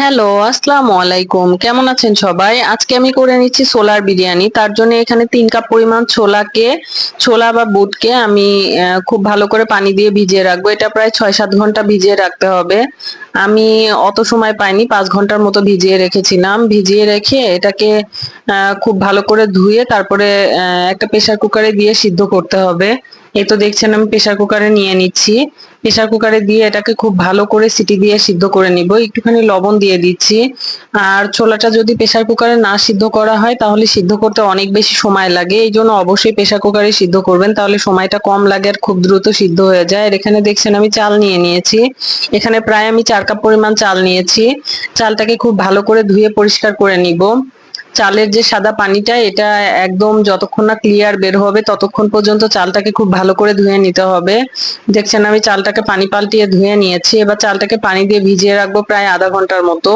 Hello আসসালামু আলাইকুম। কেমন আছেন সবাই? আজকে আমি করে নিচ্ছি ছোলার বিরিয়ানি। তার জন্য এখানে তিন কাপ পরিমাণ ছোলাকে, ছোলা বা বুটকে আমি খুব ভালো করে পানি দিয়ে ভিজিয়ে রাখব। এটা প্রায় ছয় সাত ঘণ্টা ভিজিয়ে রাখতে হবে। আমি অত সময় পাইনি, পাঁচ ঘণ্টার মতো ভিজিয়ে রেখেছিলাম। ভিজিয়ে রেখে এটাকে খুব ভালো করে ধুয়ে তারপরে একটা প্রেসার কুকারে দিয়ে সিদ্ধ করতে হবে। এই তো দেখছেন আমি প্রেসার কুকারে নিয়ে নিচ্ছি। প্রেসার কুকারে দিয়ে এটাকে খুব ভালো করে সিটি দিয়ে সিদ্ধ করে নিব। একটুখানি লবণ দিয়ে দিচ্ছি। আর ছোলাটা যদি প্রেসার কুকারে না সিদ্ধ করা হয়, তাহলে সিদ্ধ করতে অনেক বেশি সময় লাগে। এই জন্য অবশ্যই প্রেসার কুকারে সিদ্ধ করবেন, তাহলে সময়টা কম লাগে আর খুব দ্রুত সিদ্ধ হয়ে যায়। আর এখানে দেখছেন আমি চাল নিয়ে নিয়েছি। এখানে প্রায় আমি চার কাপ পরিমাণ চাল নিয়েছি। চালটাকে খুব ভালো করে ধুয়ে পরিষ্কার করে নিব। চালের যে সাদা পানিটা, এটা একদম যতক্ষণ না ক্লিয়ার বের হবে, ততক্ষণ পর্যন্ত চালটাকে খুব ভালো করে ধুয়ে নিতে হবে। দেখছেন আমি চালটাকে পানি পাল্টিয়ে ধুয়ে নিয়েছি। এবার চালটাকে পানি দিয়ে ভিজিয়ে রাখব প্রায় আধা ঘণ্টার মতো।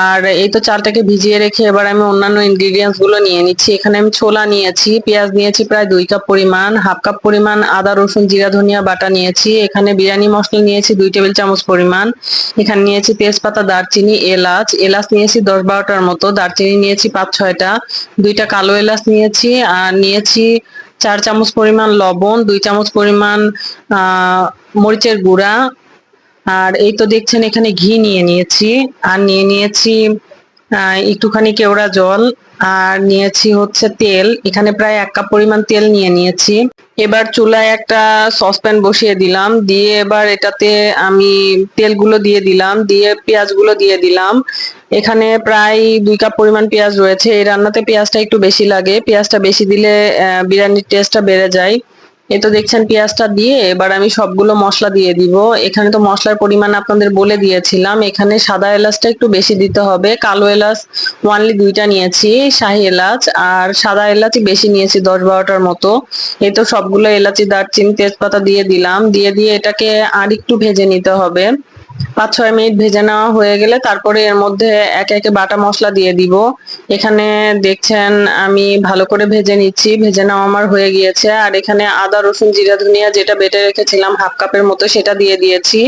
আর এই তো চালটাকে ভিজিয়ে রেখে এবার আমি অন্যান্য ইনগ্রিডিয়েন্টসগুলো নিয়ে নিচ্ছি। এখানে আমি ছোলা নিয়েছি, পেঁয়াজ নিয়েছি প্রায় দুই কাপ পরিমাণ, হাফ কাপ পরিমাণ, আদা, রসুন, জিরা, ধনিয়া, বাটা নিয়েছি। এখানে বিরিয়ানি মশলা নিয়েছি দুই টেবিল চামচ পরিমাণ। এখানে নিয়েছি তেজপাতা, দারচিনি, এলাচ। এলাচ নিয়েছি দশ বারোটার মতো। দারচিনি নিয়েছি পাঁচ ছয়টা। দুইটা কালো এলাচ নিয়েছি আর নিয়েছি চার চামচ পরিমাণ লবণ, দুই চামচ পরিমাণ মরিচের গুঁড়া আর এই তো দেখছেন এখানে ঘি নিয়ে নিয়েছি, আর নিয়ে নিয়েছি একটুখানি কেওড়া জল, আর নিয়েছি হচ্ছে তেল, এখানে প্রায় এক কাপ পরিমাণ তেল নিয়ে নিয়েছি। এবার চুলায় একটা সসপ্যান বসিয়ে দিলাম, দিয়ে এবার এটাতে আমি তেলগুলো দিয়ে দিলাম, দিয়ে পেঁয়াজগুলো দিয়ে দিলাম। এখানে প্রায় দুই কাপ পরিমাণ পেঁয়াজ রয়েছে, এই রান্নাতে পেঁয়াজটা একটু বেশি লাগে, পেঁয়াজটা বেশি দিলে বিরিয়ানির টেস্টটা বেড়ে যায়। এই তো দেখছেন পেঁয়াজটা দিয়ে এবার আমি সবগুলো মশলা দিয়ে দিব। এখানে তো মশলার পরিমাণ আপনাদের বলে দিয়েছিলাম। এখানে সাদা এলাচটা একটু বেশি দিতে হবে। কালো এলাচ ওয়ানলি দুইটা নিয়েছি, শাহি এলাচ, আর সাদা এলাচই বেশি নিয়েছি দশ বারোটার মতো। এই তো সবগুলো এলাচি, দারচিনি, তেজপাতা দিয়ে দিলাম। দিয়ে দিয়ে এটাকে আর একটু ভেজে নিতে হবে। পাঁচ ছয় মিনিট ভেজে নেওয়া হয়ে গেলে তারপরে এর মধ্যে একে একে বাটা মশলা দিয়ে দিব। এখানে দেখছেন আমি ভালো করে ভেজে নিচ্ছি। ভেজে নেওয়া আমার হয়ে গিয়েছে। আর এখানে আদা, রসুন, জিরা, ধনিয়া যেটা বেটে রেখেছিলাম, হাফ কাপের মতো সেটা দিয়ে দিয়েছি।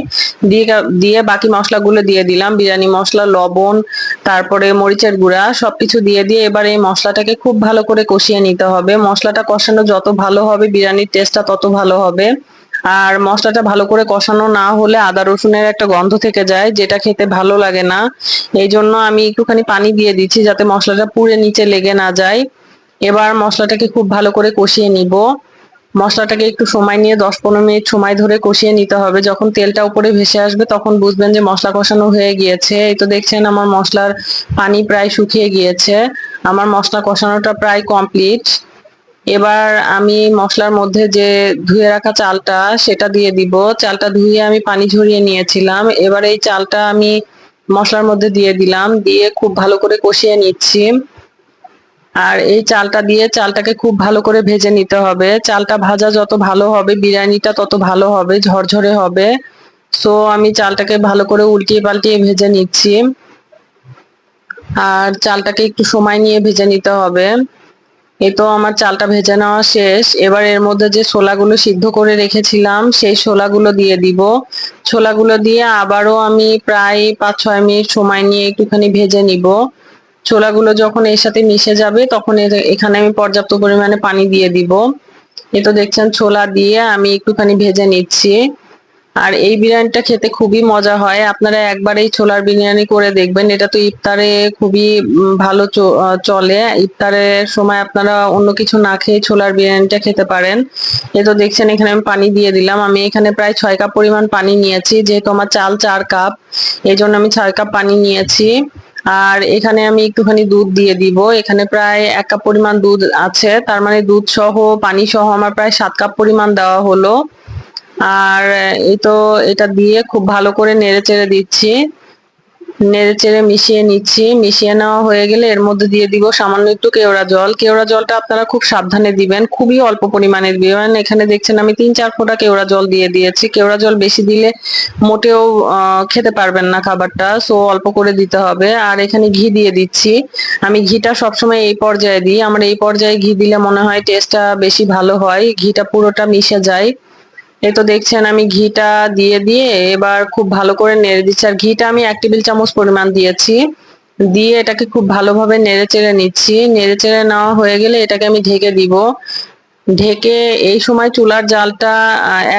দিয়ে দিয়ে বাকি মশলাগুলো দিয়ে দিলাম। বিরিয়ানি মশলা, লবণ, তারপরে মরিচের গুঁড়া সবকিছু দিয়ে দিয়ে এবার এই মশলাটাকে খুব ভালো করে কষিয়ে নিতে হবে। মশলাটা কষানো যত ভালো হবে, বিরিয়ানির টেস্টটা তত ভালো হবে। আর মশলাটা ভালো করে কষানো না হলে আদা রসুনের একটা গন্ধ থেকে যায়, যেটা খেতে ভালো লাগে না। এই জন্য আমি একটুখানি পানি দিয়ে দিচ্ছি যাতে মশলাটা পুড়ে নিচে লেগে না যায়। এবার মশলাটাকে খুব ভালো করে কষিয়ে নিব। মশলাটাকে একটু সময় নিয়ে দশ পনেরো মিনিট সময় ধরে কষিয়ে নিতে হবে। যখন তেলটা উপরে ভেসে আসবে তখন বুঝবেন যে মশলা কষানো হয়ে গিয়েছে। এই তো দেখছেন আমার মশলার পানি প্রায় শুকিয়ে গিয়েছে। আমার মশলা কষানোটা প্রায় কমপ্লিট এবার আমি মশলার মধ্যে যে ধুয়ে রাখা চালটা, সেটা দিয়ে দিব। চালটা ধুয়ে আমি পানি ঝরিয়ে নিয়েছিলাম। এবার এই চালটা আমি মশলার মধ্যে দিয়ে দিলাম। দিয়ে খুব ভালো করে কষিয়ে নিচ্ছি। আর এই চালটা দিয়ে চালটাকে খুব ভালো করে ভেজে নিতে হবে। চালটা ভাজা যত ভালো হবে, বিরিয়ানিটা তত ভালো হবে, ঝরঝরে হবে। সো আমি চালটাকে ভালো করে উল্টিয়ে পাল্টিয়ে ভেজে নিচ্ছি। আর চালটাকে একটু সময় নিয়ে ভেজে নিতে হবে। এই তো আমার চালটা ভেজে নেওয়া শেষ। এবার এর মধ্যে যে ছোলাগুলো সিদ্ধ করে রেখেছিলাম, সেই ছোলাগুলো দিয়ে দিব। ছোলাগুলো দিয়ে আবারও আমি প্রায় পাঁচ ছয় মিনিট সময় নিয়ে একটুখানি ভেজে নিব। ছোলাগুলো যখন এর সাথে মিশে যাবে, তখন এখানে আমি পর্যাপ্ত পরিমাণে পানি দিয়ে দিব। এ তো দেখছেন ছোলা দিয়ে আমি একটুখানি ভেজে নিচ্ছি। আর এই বিরিয়ানিটা খেতে খুবই মজা হয়। আপনারা একবার এই ছোলার বিরিয়ানি করে দেখবেন। এটা তো ইফতারে খুবই ভালো চলে। ইফতারের সময় আপনারা অন্য কিছু না খেয়ে ছোলার বিরিয়ানিটা খেতে পারেন। এ তো দেখছেন, এখানে আমি পানি দিয়ে দিলাম। আমি এখানে প্রায় ছয় কাপ পরিমাণ পানি নিয়েছি, যেহেতু আমার চাল চার কাপ। এই জন্য আমি ছয় কাপ পানি নিয়েছি। আর এখানে আমি একটুখানি দুধ দিয়ে দিব। এখানে প্রায় এক কাপ পরিমাণ দুধ আছে। তার মানে দুধ সহ পানি সহ আমার প্রায় সাত কাপ পরিমাণ দেওয়া হলো। আর এই তো এটা দিয়ে খুব ভালো করে নেড়ে চেড়ে দিচ্ছি। নেড়ে চেড়ে মিশিয়ে নিচ্ছি। মিশিয়ে নেওয়া হয়ে গেলে এর মধ্যে দিয়ে দিব সামান্য একটু কেওড়া জল। কেওড়া জলটা আপনারা খুব সাবধানে দিবেন। খুবই অল্প পরিমাণে দিবেন এখানে দেখছেন আমি তিন চার ফোঁটা কেওড়া জল দিয়ে দিয়েছি। কেওড়া জল বেশি দিলে মোটেও খেতে পারবেন না খাবারটা। সো অল্প করে দিতে হবে। আর এখানে ঘি দিয়ে দিচ্ছি। আমি ঘিটা সবসময় এই পর্যায়ে দিই। আমার এই পর্যায়ে ঘি দিলে মনে হয় টেস্টটা বেশি ভালো হয়। ঘিটা পুরোটা মিশে যায়। এই তো দেখছেন আমি ঘিটা দিয়ে দিয়ে এবার খুব ভালো করে নেড়ে দিচ্ছি। আর ঘিটা আমি এক টেবিল চামচ পরিমাণ দিয়েছি। দিয়ে এটাকে খুব ভালোভাবে নেড়ে চেড়ে নিচ্ছি। নেড়ে চেড়ে নেওয়া হয়ে গেলে এটাকে আমি ঢেকে দিব। ঢেকে এই সময় চুলার জালটা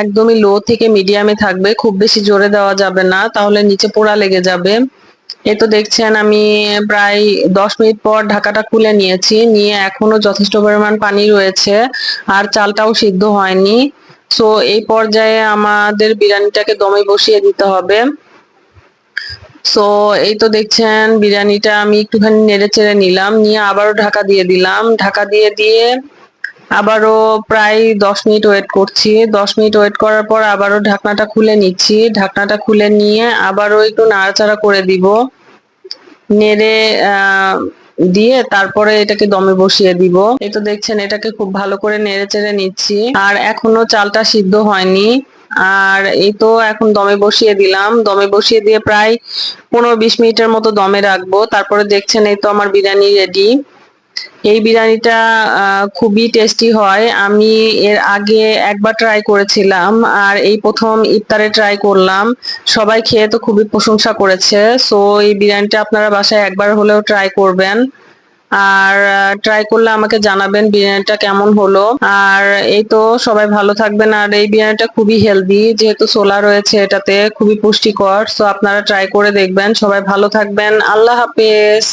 একদমই লো থেকে মিডিয়ামে থাকবে। খুব বেশি জোরে দেওয়া যাবে না, তাহলে নিচে পোড়া লেগে যাবে। এই তো দেখছেন আমি প্রায় দশ মিনিট পর ঢাকাটা খুলে নিয়েছি। নিয়ে এখনও যথেষ্ট পরিমাণ পানি রয়েছে। আর চালটাও সিদ্ধ হয়নি। সো এই পর্যায়ে আমাদের বিরিয়ানিটাকে দমে বসিয়ে দিতে হবে। সো এই তো দেখছেন, বিরিয়ানিটা আমি একটুখানি নেড়ে চেড়ে নিলাম, নিয়ে আবারও ঢাকা দিয়ে দিলাম। ঢাকা দিয়ে দিয়ে আবারও প্রায় দশ মিনিট ওয়েট করছি। দশ মিনিট ওয়েট করার পর আবারও ঢাকনাটা খুলে নিচ্ছি। ঢাকনাটা খুলে নিয়ে আবারও একটু নাড়াচাড়া করে দিব। নেড়ে দিয়ে তারপরে এটাকে দমে বসিয়ে দিব। এই তো দেখছেন, এটাকে খুব ভালো করে নেড়ে চেড়ে নিচ্ছি। আর এখনও চালটা সিদ্ধ হয়নি। আর এই তো এখন দমে বসিয়ে দিলাম। দমে বসিয়ে দিয়ে প্রায় পনেরো বিশ মিনিটের মতো দমে রাখব। তারপরে দেখছেন এই তো আমার বিরিয়ানি রেডি এই বিরিয়ানিটা খুবই টেস্টি হয়। আমি এর আগে একবার ট্রাই করেছিলাম, আর এই প্রথম ইফতারে ট্রাই করলাম। সবাই খেয়ে তো খুবই প্রশংসা করেছে। সো এই বিরিয়ানিটা আপনারা বাসায় একবার হলেও ট্রাই করবেন। আর ট্রাই করলে আমাকে জানাবেন বিরিয়ানিটা কেমন হলো। আর, এই তো সবাই ভালো থাকবেন। আর এই বিরিয়ানিটা খুবই হেলদি যেহেতু সোলা রয়েছে এটাতে, খুবই পুষ্টিকর। সো আপনারা ট্রাই করে দেখবেন। সবাই ভালো থাকবেন। আল্লাহ হাফেজ।